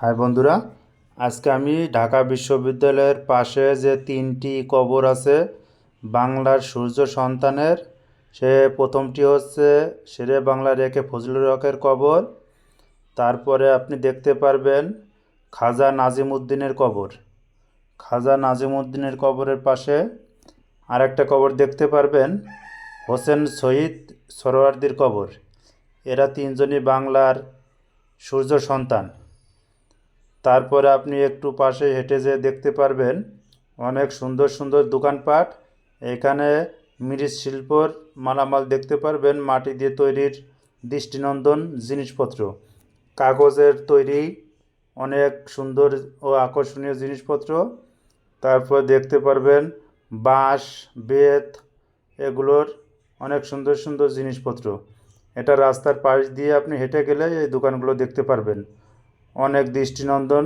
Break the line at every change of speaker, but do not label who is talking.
High বন্ধুরা, আজকে আমি ঢাকা বিশ্ববিদ্যালয়ের পাশে যে তিনটি কবর আছে, বাংলার সূর্য সন্তানের, সে প্রথমটি হচ্ছে শেরে বাংলা রেখে ফজলুল হকের কবর, তারপরে আপনি দেখতে পারবেন খাজা নাজিম উদ্দিনের কবর। খাজা নাজিম উদ্দিনের কবরের পাশে আরেকটা কবর দেখতে পারবেন, হোসেন শহীদ সরোয়ার্দির কবর। এরা তিনজনই বাংলার সূর্য সন্তান। তারপরে আপনি একটু পাশে হেঁটে যেয়ে দেখতে পারবেন অনেক সুন্দর সুন্দর দোকানপাট। এখানে মৃৎশিল্পর মালামাল দেখতে পারবেন, মাটি দিয়ে তৈরির দৃষ্টিনন্দন জিনিসপত্র। কাগজের তৈরি অনেক সুন্দর ও আকর্ষণীয় জিনিসপত্র। তারপর দেখতে পারবেন বাঁশ, বেত এগুলোর অনেক সুন্দর সুন্দর জিনিসপত্র। এটা রাস্তার পাশ দিয়ে আপনি হেঁটে গেলে এই দোকানগুলো দেখতে পারবেন। অনেক দৃষ্টিনন্দন।